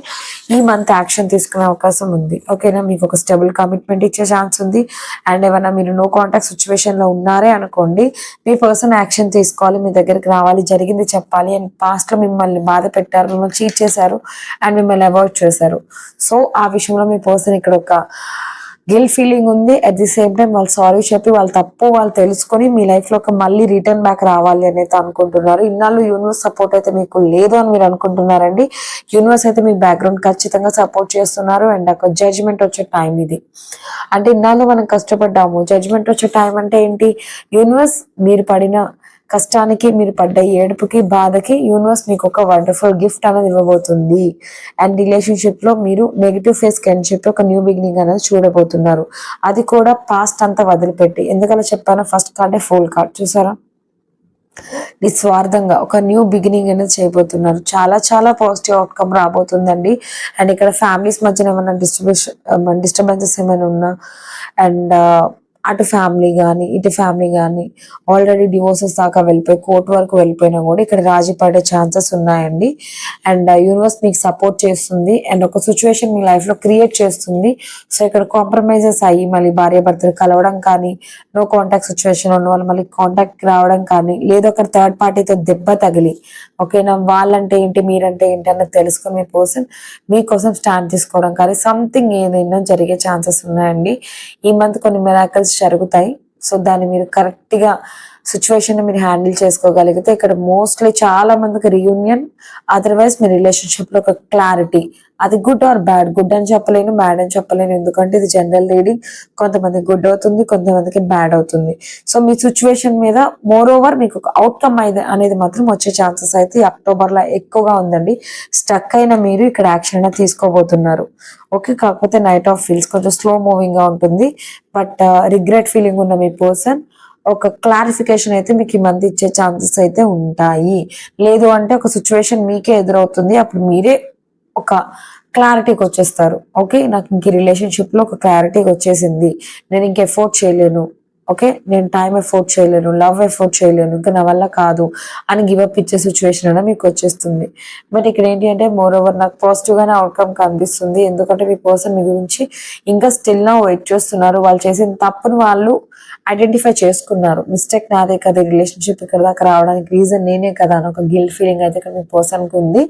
ఈ మంత్ యాక్షన్ తీసుకునే అవకాశం ఉంది. ఓకేనా మీకు ఒక స్టెబుల్ కమిట్మెంట్ ఇచ్చే ఛాన్స్ ఉంది. అండ్ ఏమైనా మీరు నో కాంటాక్ట్ సిచ్యువేషన్లో ఉన్నారే అనుకోండి మీ పర్సన్ యాక్షన్ తీసుకోవాలి మీ దగ్గరికి రావాలి జరిగింది చెప్పాలి అండ్ పాస్ట్లో మిమ్మల్ని బాధ పెట్టారు మిమ్మల్ని చీట్ చేశారు అండ్ మిమ్మల్ని అవాయిడ్ చేశారు. సో ఆ విషయంలో మీ పర్సన్ ఇక్కడ ఒక గిల్ ఫీలింగ్ ఉంది. అట్ ది సేమ్ టైం వాళ్ళు సారీ చెప్పి వాళ్ళు తప్పు వాళ్ళు తెలుసుకొని మీ లైఫ్లోకి ఒక మళ్ళీ రిటర్న్ బ్యాక్ రావాలి అనేది అనుకుంటున్నారు. ఇన్నాళ్ళు యూనివర్స్ సపోర్ట్ అయితే మీకు లేదు అని మీరు అనుకుంటున్నారండి. యూనివర్స్ అయితే మీ బ్యాక్గ్రౌండ్ ఖచ్చితంగా సపోర్ట్ చేస్తున్నారు అండ్ ఒక జడ్జ్మెంట్ వచ్చే టైం ఇది. అంటే ఇన్నాళ్ళు మనం కష్టపడ్డాము. జడ్జ్మెంట్ వచ్చే టైం అంటే ఏంటి? యూనివర్స్ మీరు పడిన కష్టానికి మీరు పడ్డ ఏడుపుకి బాధకి యూనివర్స్ మీకు ఒక వండర్ఫుల్ గిఫ్ట్ అనేది ఇవ్వబోతుంది. అండ్ రిలేషన్షిప్లో మీరు నెగిటివ్ ఫేస్ అని చెప్పి ఒక న్యూ బిగినింగ్ అనేది చూడబోతున్నారు. అది కూడా పాస్ట్ అంతా వదిలిపెట్టి. ఎందుకలా చెప్పాను? ఫస్ట్ కార్డే ఫోల్ కార్డ్ చూసారా? నిస్వార్థంగా ఒక న్యూ బిగినింగ్ అనేది చేయబోతున్నారు. చాలా చాలా పాజిటివ్ అవుట్కమ్ రాబోతుందండి. అండ్ ఇక్కడ ఫ్యామిలీస్ మధ్యన ఏమైనా డిస్టర్బెన్స్ డిస్టర్బెన్సెస్ ఏమైనా ఉన్నా? అండ్ అటు ఫ్యామిలీ కానీ ఇటు ఫ్యామిలీ కానీ ఆల్రెడీ డివోర్సెస్ దాకా వెళ్ళిపోయి కోర్టు వరకు వెళ్ళిపోయినా కూడా ఇక్కడ రాజీ పడే ఛాన్సెస్ ఉన్నాయండి అండ్ యూనివర్స్ uh, మీకు సపోర్ట్ చేస్తుంది. అండ్ ఒక సిచ్యువేషన్ మీ లైఫ్లో క్రియేట్ చేస్తుంది. సో ఇక్కడ కాంప్రమైజెస్ అయ్యి మళ్ళీ భార్య భర్తలు కలవడం కానీ నో కాంటాక్ట్ సిచ్యువేషన్ ఉన్న వాళ్ళు మళ్ళీ కాంటాక్ట్ రావడం కానీ లేదా ఒక థర్డ్ పార్టీతో దెబ్బ తగిలి ఓకేనా వాళ్ళంటే ఏంటి మీరంటే ఏంటి అన్నది తెలుసుకుని మీ కోసం మీకోసం స్టాండ్ తీసుకోవడం కానీ సంథింగ్ ఏదైనా జరిగే ఛాన్సెస్ ఉన్నాయండి. ఈ మంత్ కొన్ని మిరాకల్స్ జరుగుతాయి సో దాన్ని మీరు కరెక్ట్గా సిచ్యువేషన్ మీరు హ్యాండిల్ చేసుకోగలిగితే ఇక్కడ మోస్ట్లీ చాలా మందికి రీయూనియన్ అదర్వైజ్ మీ రిలేషన్షిప్లో ఒక క్లారిటీ అది గుడ్ ఆర్ బ్యాడ్ గుడ్ అని చెప్పలేను బ్యాడ్ అని చెప్పలేను. ఎందుకంటే ఇది జనరల్ రీడింగ్ కొంతమంది గుడ్ అవుతుంది కొంతమందికి బ్యాడ్ అవుతుంది. సో మీ సిచ్యువేషన్ మీద మోర్ ఓవర్ మీకు ఒక అవుట్కమ్ అయితే అనేది మాత్రం వచ్చే ఛాన్సెస్ అయితే అక్టోబర్లో ఎక్కువగా ఉందండి. స్టక్ అయిన మీరు ఇక్కడ యాక్షన్ అయినా తీసుకోబోతున్నారు. ఓకే కాకపోతే నైట్ ఆఫ్ ఫీల్స్ కొంచెం స్లో మూవింగ్గా ఉంటుంది. బట్ రిగ్రెట్ ఫీలింగ్ ఉన్న మీ పర్సన్ ఒక క్లారిఫికేషన్ అయితే మీకు ఈ మంత్ ఇచ్చే ఛాన్సెస్ అయితే ఉంటాయి. లేదు అంటే ఒక సిచ్యువేషన్ మీకే ఎదురవుతుంది అప్పుడు మీరే ఒక క్లారిటీకి వచ్చేస్తారు ఓకే నాకు ఇంక రిలేషన్షిప్లో ఒక క్లారిటీకి వచ్చేసింది నేను ఇంక ఎఫోర్ట్ చేయలేను. ఓకే? నేను టైం ఎఫోర్డ్ చేయలేను లవ్ ఎఫోర్డ్ చేయలేను ఇంకా నా వల్ల కాదు అని గివ్ అప్ ఇచ్చే సిచ్యువేషన్ అనేది మీకు వచ్చేస్తుంది. బట్ ఇక్కడ ఏంటి అంటే మోర్ ఓవర్ నాకు పాజిటివ్ గానే అవుట్కమ్ కనిపిస్తుంది. ఎందుకంటే మీ పర్సన్ మీ గురించి ఇంకా స్టిల్ నా వెయిట్ చేస్తున్నారు. వాళ్ళు చేసిన తప్పును వాళ్ళు ఐడెంటిఫై చేసుకున్నారు. మిస్టేక్ నాదే కదా రిలేషన్షిప్ ఇక్కడ దాకా రావడానికి రీజన్ నేనే కదా అని ఒక గిల్ట్ ఫీలింగ్ అయితే ఇక్కడ మీ పర్సన్కి ఉంది.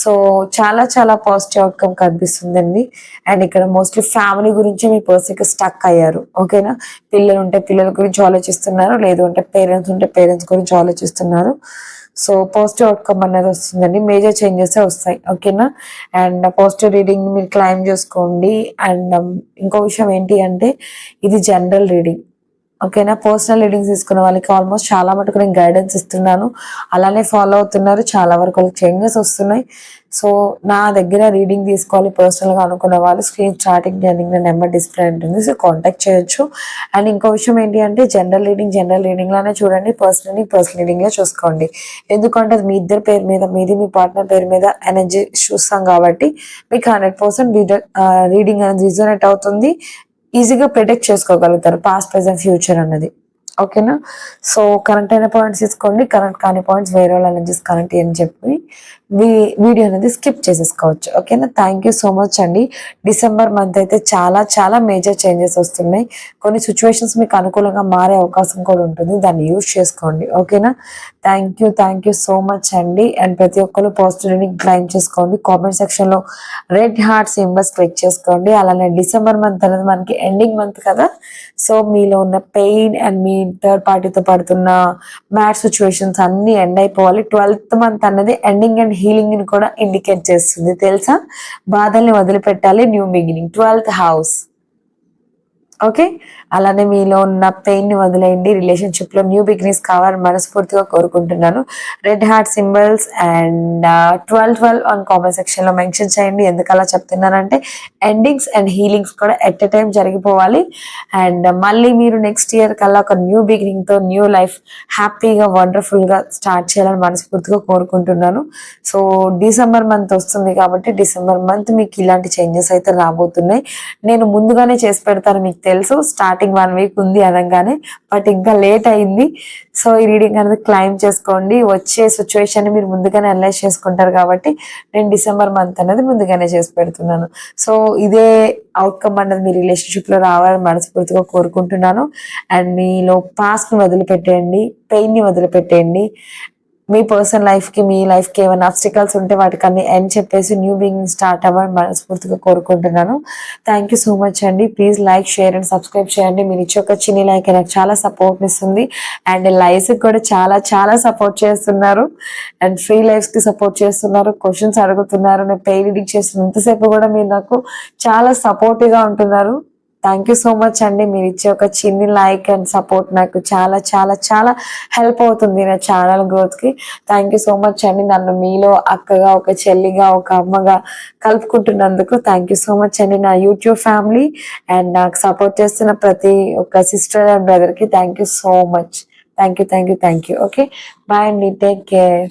సో చాలా చాలా పాజిటివ్ అవుట్కమ్ కనిపిస్తుందండి. అండ్ ఇక్కడ మోస్ట్లీ ఫ్యామిలీ గురించి మీ పర్సన్కి స్టక్ అయ్యారు. ఓకేనా పిల్లలు ఉంటే పిల్లల గురించి ఆలోచిస్తున్నారు లేదు అంటే పేరెంట్స్ ఉంటే పేరెంట్స్ గురించి ఆలోచిస్తున్నారు. సో పాజిటివ్ అవుట్కమ్ అనేది వస్తుందండి. మేజర్ చేంజెస్ వస్తాయి. ఓకేనా అండ్ పాజిటివ్ రీడింగ్ మీరు క్లైమ్ చేసుకోండి. అండ్ um, ఇంకో విషయం ఏంటి అంటే ఇది జనరల్ రీడింగ్ ఓకేనా? పర్సనల్ రీడింగ్స్ తీసుకున్న వాళ్ళకి ఆల్మోస్ట్ చాలా మటుకు నేను గైడెన్స్ ఇస్తున్నాను. అలానే ఫాలో అవుతున్నారు. చాలా వరకు వాళ్ళకి చేంజెస్ వస్తున్నాయి. సో నా దగ్గర రీడింగ్ తీసుకోవాలి పర్సనల్గా అనుకున్న వాళ్ళు screen starting ending number display ఉంటుంది. సో కాంటాక్ట్ చేయొచ్చు. అండ్ ఇంకో విషయం ఏంటి అంటే జనరల్ రీడింగ్ జనరల్ రీడింగ్లోనే చూడండి. పర్సనల్ పర్సనల్ రీడింగ్లో చూసుకోండి. ఎందుకంటే అది మీ ఇద్దరు పేరు మీద మీది మీ పార్ట్నర్ పేరు మీద ఎనర్జీ చూస్తాం కాబట్టి మీకు హండ్రెడ్ పర్సెంట్ రీడింగ్ అనేది రిజనేట్ అవుతుంది. ఈజీగా ప్రొటెక్ట్ చేసుకోగలుగుతారు పాస్ట్ ప్రెసెంట్ ఫ్యూచర్ అన్నది. ఓకేనా? సో కరెంట్ అయిన పాయింట్స్ తీసుకోండి. కరెంట్ కాని పాయింట్స్ వేరే వాళ్ళ ఎనర్జీస్ కరెంట్ అని చెప్పి వీడియో అనేది స్కిప్ చేసేసుకోవచ్చు. ఓకేనా? థ్యాంక్ యూ సో మచ్ అండి. డిసెంబర్ మంత్ అయితే చాలా చాలా మేజర్ చేంజెస్ వస్తున్నాయి. కొన్ని సిచ్యువేషన్స్ మీకు అనుకూలంగా మారే అవకాశం కూడా ఉంటుంది. దాన్ని యూజ్ చేసుకోండి. ఓకేనా? Thank you thank you so much అండి. అండ్ ప్రతి ఒక్కరు పాజిటివ్ని క్లైమ్ చేసుకోండి. కామెంట్ సెక్షన్లో రెడ్ హార్ట్ సింబల్స్ క్లిక్ చేసుకోండి. అలానే డిసెంబర్ మంత్ అనేది మనకి ఎండింగ్ మంత్ కదా. సో మీలో ఉన్న పెయిన్ అండ్ మీ థర్డ్ పార్టీతో పడుతున్న మ్యాడ్ సిచ్యువేషన్స్ అన్ని ఎండ్ అయిపోవాలి. ట్వెల్త్ మంత్ అన్నది ఎండింగ్ అండ్ హీలింగ్ని కూడా ఇండికేట్ చేస్తుంది తెలుసా? బాధల్ని వదిలిపెట్టాలి new beginning twelfth house okay? అలానే మీలో ఉన్న పెయిన్ని వదిలేయండి. రిలేషన్షిప్లో న్యూ బిగినింగ్స్ కావాలని మనస్ఫూర్తిగా కోరుకుంటున్నాను. Red heart symbols and twelve twelve and comment సెక్షన్లో మెన్షన్ చేయండి. ఎందుకు అలా చెప్తున్నానంటే ఎండింగ్స్ అండ్ హీలింగ్స్ కూడా ఎట్ ఎ టైం జరిగిపోవాలి. అండ్ uh, మళ్ళీ మీరు నెక్స్ట్ ఇయర్ కల్లా ఒక న్యూ బిగినింగ్తో న్యూ లైఫ్ హ్యాపీగా వండర్ఫుల్గా స్టార్ట్ చేయాలని మనస్ఫూర్తిగా కోరుకుంటున్నాను. సో డిసెంబర్ మంత్ వస్తుంది కాబట్టి డిసెంబర్ మంత్ మీకు ఇలాంటి చేంజెస్ అయితే రాబోతున్నాయి. నేను ముందుగానే చేసి పెడతాను మీకు తెలుసు. స్టార్టింగ్ వన్ వీక్ ఉంది అనగానే బట్ ఇంకా లేట్ అయింది. సో ఈ రీడింగ్ అనేది క్లైమ్ చేసుకోండి. వచ్చే సిచ్యువేషన్ మీరు ముందుగానే అనలైజ్ చేసుకుంటారు కాబట్టి నేను డిసెంబర్ మంత్ అనేది ముందుగానే చేసి పెడుతున్నాను. సో ఇదే అవుట్కమ్ అన్నది మీ రిలేషన్షిప్లో రావాలని మనస్ఫూర్తిగా కోరుకుంటున్నాను. అండ్ మీలో పాస్ట్ని వదిలిపెట్టేయండి. పెయిన్ని వదిలిపెట్టేయండి. మీ పర్సనల్ లైఫ్కి మీ లైఫ్కి ఏమైనా అబ్స్టికల్స్ ఉంటే వాటికి అన్ని ఎండ్ చెప్పేసి న్యూ బిగినింగ్ స్టార్ట్ అవ్వాలని మనస్ఫూర్తిగా కోరుకుంటున్నాను. థ్యాంక్ యూ సో మచ్ అండి. Please like share and subscribe చేయండి. మీరు ఇచ్చే ఒక చిన్ని లైక్ నాకు చాలా సపోర్ట్ ఇస్తుంది. అండ్ లైఫ్ కూడా చాలా చాలా సపోర్ట్ చేస్తున్నారు. అండ్ ఫ్రీ లైఫ్కి సపోర్ట్ చేస్తున్నారు. క్వశ్చన్స్ అడుగుతున్నారు. నేను పెయిన్ రీడింగ్ చేస్తున్న ఇంతసేపు కూడా మీరు నాకు చాలా సపోర్టివ్గా ఉంటున్నారు. థ్యాంక్ యూ సో మచ్ అండి. మీరు ఇచ్చే ఒక చిన్ని లైక్ అండ్ సపోర్ట్ నాకు చాలా చాలా చాలా హెల్ప్ అవుతుంది నా ఛానల్ గ్రోత్కి. థ్యాంక్ యూ సో మచ్ అండి. నన్ను మీలో అక్కగా ఒక చెల్లిగా ఒక అమ్మగా కలుపుకుంటున్నందుకు థ్యాంక్ యూ సో మచ్ అండి. నా యూట్యూబ్ ఫ్యామిలీ అండ్ నాకు సపోర్ట్ చేస్తున్న ప్రతి ఒక్క సిస్టర్ అండ్ బ్రదర్కి thank you so much thank you thank you thank you okay bye అండి. Take care